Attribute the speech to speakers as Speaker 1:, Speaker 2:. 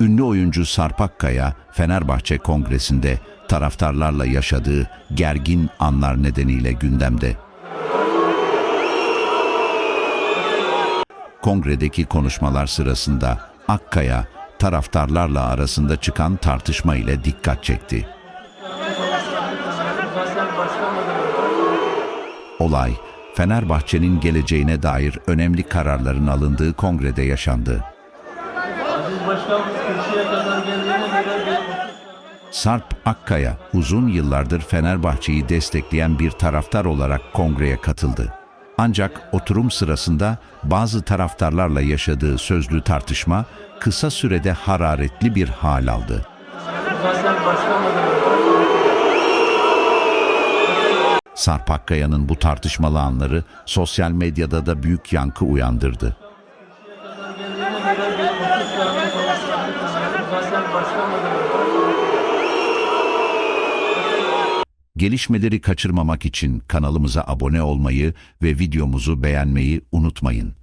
Speaker 1: Ünlü oyuncu Sarp Akkaya, Fenerbahçe Kongresi'nde taraftarlarla yaşadığı gergin anlar nedeniyle gündemde. Kongredeki konuşmalar sırasında Akkaya, taraftarlarla arasında çıkan tartışma ile dikkat çekti. Olay, Fenerbahçe'nin geleceğine dair önemli kararların alındığı kongrede yaşandı.
Speaker 2: Aziz Başkanımız kürsüye kadar geldiğine göre bir
Speaker 1: Sarp Akkaya uzun yıllardır Fenerbahçe'yi destekleyen bir taraftar olarak kongreye katıldı. Ancak oturum sırasında bazı taraftarlarla yaşadığı sözlü tartışma kısa sürede hararetli bir hal aldı. Sarp Akkaya'nın bu tartışmalı anları sosyal medyada da büyük yankı uyandırdı.
Speaker 2: Göre bir 30 saniye konuşmak Zaten başkanla
Speaker 1: Gelişmeleri kaçırmamak için kanalımıza abone olmayı ve videomuzu beğenmeyi unutmayın.